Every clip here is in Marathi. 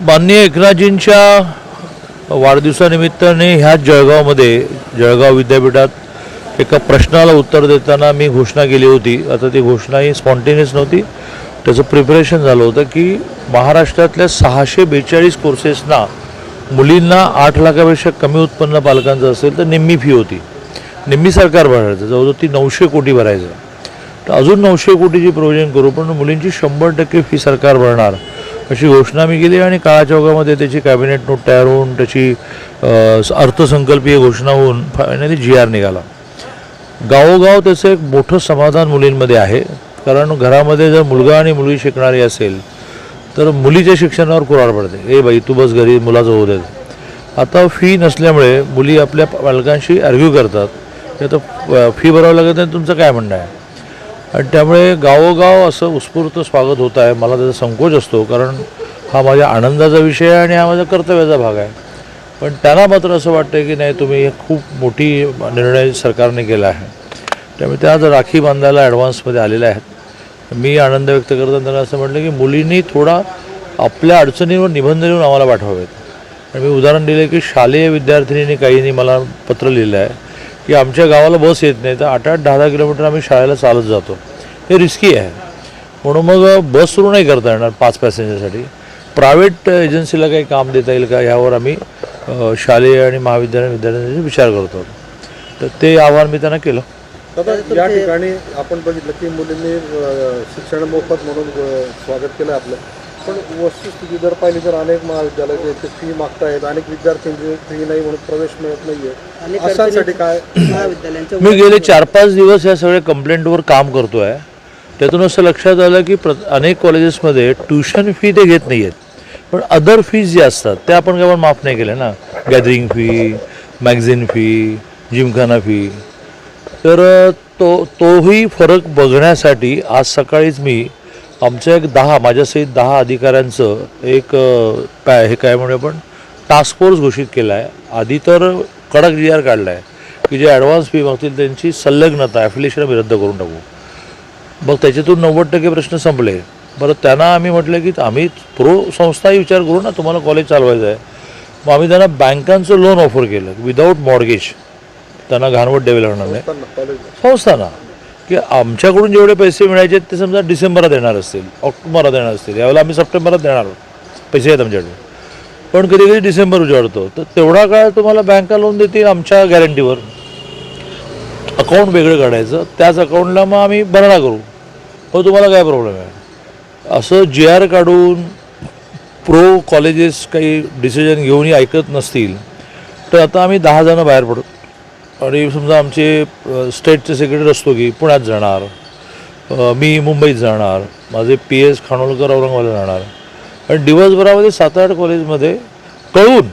माननीय एकनाथजींच्या वाढदिवसानिमित्ताने ह्याच जळगावमध्ये जळगाव विद्यापीठात एका प्रश्नाला उत्तर देताना मी घोषणा केली होती. आता ती घोषणा ही स्पॉन्टेनियस नव्हती. त्याचं प्रिपरेशन झालं होतं की महाराष्ट्रातल्या सहाशे बेचाळीस कोर्सेसना मुलींना आठ लाखापेक्षा कमी उत्पन्न पालकांचं असेल तर निम्मी फी होती. निम्मी सरकार भरायचं. जवळजवळ ती नऊशे कोटी भरायचं. तर अजून नऊशे कोटीची प्रोविजन करू पण मुलींची शंभर टक्के फी सरकार भरणार. अशी घोषणा मी केली आणि काळाच्या ओघामध्ये त्याची कॅबिनेट नोट तयार होऊन त्याची अर्थसंकल्पीय घोषणा होऊन फायनली जी आर निघाला. गावोगाव त्याचं एक मोठं समाधान मुलींमध्ये आहे. कारण घरामध्ये जर मुलगा आणि मुलगी शिकणारी असेल तर मुलीच्या शिक्षणावर कुराड पडते. ए बाई तू बस घरी मुलाचं होऊ देत आता फी नसल्यामुळे मुली आपल्या पालकांशी आर्ग्यू करतात. की आता फी भरावं लागत नाही तुमचं काय म्हणणं आहे? आणि त्यामुळे गावोगाव असं उत्स्फूर्त स्वागत होत आहे. मला त्याचा संकोच असतो कारण हा माझ्या आनंदाचा विषय आहे आणि हा माझ्या कर्तव्याचा भाग आहे. पण त्यांना मात्र असं वाटतं की नाही तुम्ही खूप मोठी निर्णय सरकारने केला आहे. त्यामुळे त्या आज राखी बांधायला ॲडव्हान्समध्ये आलेल्या आहेत. मी आनंद व्यक्त करताना त्यांना असं म्हटलं की मुलींनी थोडा आपल्या अडचणीवर निबंध लिहून आम्हाला पाठवावेत. आणि मी उदाहरण दिलं की शालेय विद्यार्थिनींनी काहींनी मला पत्र लिहिलं आहे की आमच्या गावाला बस येत नाही. तर आठ आठ दहा दहा किलोमीटर आम्ही शाळेला चालत जातो. हे रिस्की आहे. म्हणून मग बस सुरू नाही करता येणार पाच पॅसेंजरसाठी. प्रायव्हेट एजन्सीला काही काम देता येईल का यावर आम्ही शालेय आणि महाविद्यालय विद्यार्थ्यांचा विचार करतो. तर ते आव्हान मी त्यांना केलं. दादा या ठिकाणी आपण बघितलं की मुलींनी शिक्षण मोफत म्हणून स्वागत केलं आपलं. पण वस्तुस्थिती जर पाहिली तर अनेक महाविद्यालय जे ते फी मागतायत अनेक विद्यार्थ्यांची फी नाही म्हणून प्रवेश मिळत नाहीये. अशांसाठी काय? महाविद्यालयांच्या मी गेले चार पाच दिवस या सगळ्या कंप्लेंटवर काम करतो आहे त्यातून असं लक्षात आलं की प्र अनेक कॉलेजेसमध्ये ट्युशन फी ते घेत नाही आहेत पण अदर फीज जे असतात त्या आपण काय माफ नाही केल्या ना. Gathering fee magazine fee gymkhana fee तर तो तोही फरक बघण्यासाठी आज सकाळीच मी आमच्या एक दहा माझ्यासहित दहा अधिकाऱ्यांचं एक काय हे काय म्हणूया आपण? टास्क फोर्स घोषित केला आहे आधी तर कडक जी आर काढला आहे की जे ॲडव्हान्स फी मागतील त्यांची संलग्नता ॲफिलिएशन आम्ही रद्द करून टाकू. मग त्याच्यातून नव्वद टक्के प्रश्न संपले. बरं त्यांना आम्ही म्हटलं की आम्ही प्रो संस्थाही विचार करू ना तुम्हाला कॉलेज चालवायचं आहे. मग आम्ही त्यांना बँकांचं लोन ऑफर केलं. विदाऊट मॉर्गेज त्यांना घाणवट द्यावी लागणार नाही. संस्थांना. की आमच्याकडून जेवढे पैसे मिळायचे ते समजा डिसेंबरात येणार असतील ऑक्टोबरात येणार असतील यावेळेला आम्ही सप्टेंबरात देणार आहोत. पैसे आहेत आमच्याकडे. पण कधी कधी डिसेंबर उजाडतो. तर तेवढा काळ तुम्हाला बँका लोन देतील आमच्या गॅरंटीवर अकाउंट वेगळं काढायचं. त्याच अकाउंटला मग आम्ही भरणा करू. हो तुम्हाला काय प्रॉब्लेम आहे? असं जी आर काढून प्रो कॉलेजेस काही डिसिजन घेऊनही ऐकत नसतील तर आता आम्ही दहा जणं बाहेर पडू. आणि समजा आमचे स्टेटचे सेक्रेटरी असतो की पुण्यात जाणार मी मुंबईत जाणार माझे पी एस खानोलकर औरंगाबादला जाणार. आणि दिवसभरामध्ये सात आठ कॉलेजमध्ये कळवून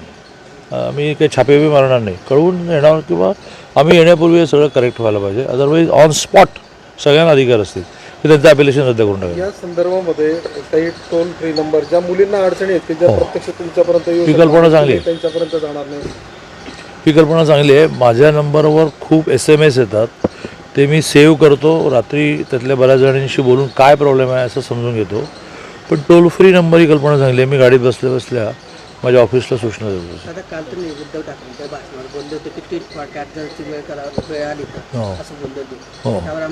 अ, मी काही छापेबी मारणार नाही. कळवून येणार किंवा आम्ही येण्यापूर्वी हे सगळं करेक्ट व्हायला पाहिजे. अदरवाईज ऑन स्पॉट सगळ्यांना अधिकार असतील. की त्यांचं ॲप्लिकेशन रद्द करून टाकायचं या संदर्भामध्ये काही टोल फ्री नंबर ज्या मुलींना अडचणी आहेत की ज्या प्रत्यक्ष तुमच्यापर्यंत हो. ही शकतात, कल्पना चांगली आहे. त्यांच्यापर्यंत जाणार नाही. ही कल्पना चांगली आहे. माझ्या नंबरवर खूप एस एम एस येतात. ते मी सेव्ह करतो. रात्री त्यातल्या बऱ्याच जणांशी बोलून काय प्रॉब्लेम आहे असं समजून घेतो. पण टोल फ्री नंबर ही कल्पना चांगली आहे. मी गाडीत बसल्या बसल्या माझ्या ऑफिसला सूचना देतो. आता काल तुम्ही उद्धव ठाकरेंच्या भाषणावर बोलले होते की टीट फॉर जरची वेळ करा वेळ आली तर हो. असं बोलले होते. हो. त्यावर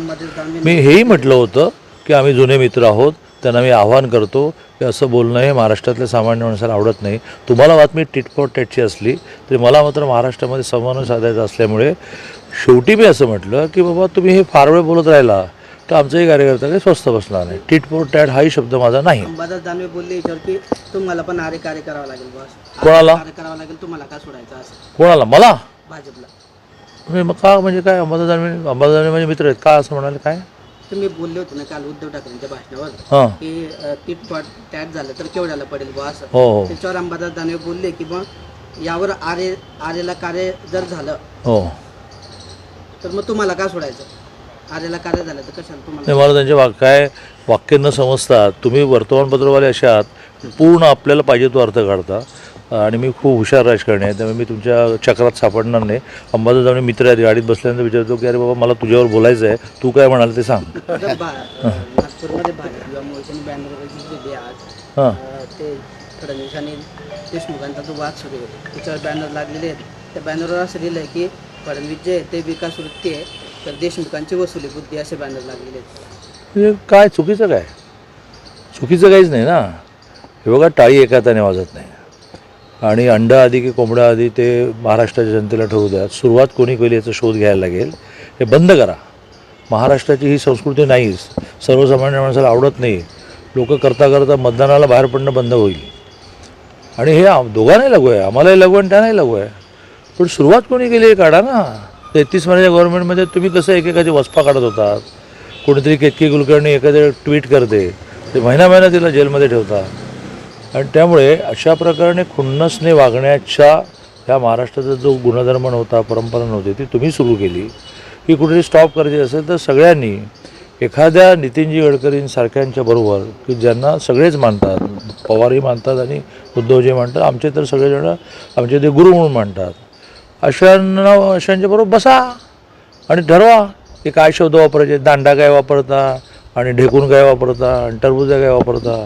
मी हेही म्हटलं होतं की आम्ही जुने मित्र आहोत. त्यांना मी आव्हान करतो की असं बोलणं हे महाराष्ट्रातल्या सामान्य माणसाला आवडत नाही. तुम्हाला बातमी टिट फॉर टेटची असली तरी मला मात्र महाराष्ट्रामध्ये समन्वय साधायचा असल्यामुळे शेवटी मी असं म्हटलं की बाबा तुम्ही हे फार वेळ बोलत राहिला तर आमचाही कार्यकर्ता काही स्वस्त बसणार नाही. टिट फॉर टॅट हाही शब्द माझा नाही. दानवे बोलले की तुम्हाला पण आरे कार्य करावं लागेल कोणाला? करावं लागेल तुम्हाला का सोडायचं असं? कोणाला? मला? भाजपला. मी मग का म्हणजे काय अंबादास अंबादास माझे मित्र आहेत का असं म्हणाले काय? तुम्ही बोलले होते ना काल उद्धव ठाकरेंच्या भाषणावर की फॉर टॅट झालं तर केवढ्याला पडेल बा असं. हो हो. त्याच्यावर अंबादास दानवे बोलले की मग यावर आरे आरेला कार्य जर झालं हो. तर मग तुम्हाला का सोडायचं? आरेला कार्य झालं तर कशाला तुम्हाला? नाही मला त्यांचे वाक काय वाक्य न समजता तुम्ही वर्तमानपत्रवाले आहात पूर्ण आपल्याला पाहिजे तो अर्थ काढता. आणि मी खूप हुशार राजकारणी आहे त्यामुळे मी तुमच्या चक्रात सापडणार नाही. अंबादास जाऊन मित्र आहेत गाडीत बसल्यानंतर विचारतो की अरे बाबा मला तुझ्यावर बोलायचं आहे तू काय म्हणाल ते सांग. बॅनर दिले आज. हां. अं, ते फडणवीस आणि देशमुखांचा जो वाद सुरू आहे. त्याच्यावर बॅनर लागलेले आहेत. त्या बॅनरवर असं लिहिलं आहे की फडणवीस जे आहे ते विकास वृत्ती आहे तर देशमुखांची वसुली बुद्धी असे बॅनर लागलेले आहेत. काय चुकीचं काय? चुकीचं काहीच नाही ना. हे बघा टाळी एका हाताने वाजत नाही. आणि अंडा आधी की कोंबडा आधी ते महाराष्ट्राच्या जनतेला ठरू द्या. सुरुवात कोणी केली याचा शोध घ्यायला लागेल. हे बंद करा. महाराष्ट्राची ही संस्कृती नाहीच. सर्वसामान्य माणसाला आवडत नाही. लोक करता करता मतदानाला बाहेर पडणं बंद होईल. आणि हे दोघांनाही लागू आहे. आम्हालाही लागू आहे आणि त्यांनाही लागू आहे. पण सुरुवात कोणी केली आहे काढा ना. तेहतीस महिन्याच्या गव्हर्नमेंटमध्ये तुम्ही कसं एकेकाची वसपा काढत होतात? कोणीतरी केतकी कुलकर्णी एखादं ट्विट करते. ते महिना महिना तिला जेलमध्ये ठेवतात. आणि त्यामुळे अशा प्रकारे खुन्नसने वागण्याच्या ह्या महाराष्ट्राचा जो गुणधर्म नव्हता परंपरा नव्हती ती तुम्ही सुरू केली. ही कुठेतरी स्टॉप करायची असेल तर सगळ्यांनी एखाद्या नितीनजी गडकरींसारख्यांच्या बरोबर की ज्यांना सगळेच मानतात पवारही मानतात आणि उद्धवजी मानतात आमचे तर सगळेजण आमचे ते गुरु म्हणून मानतात. अशांना अशांच्या बरोबर बसा आणि ठरवा. की काय शब्द वापरायचे दांडा काय वापरता आणि ढेकून काय वापरता आणि टरबुजा काय वापरता.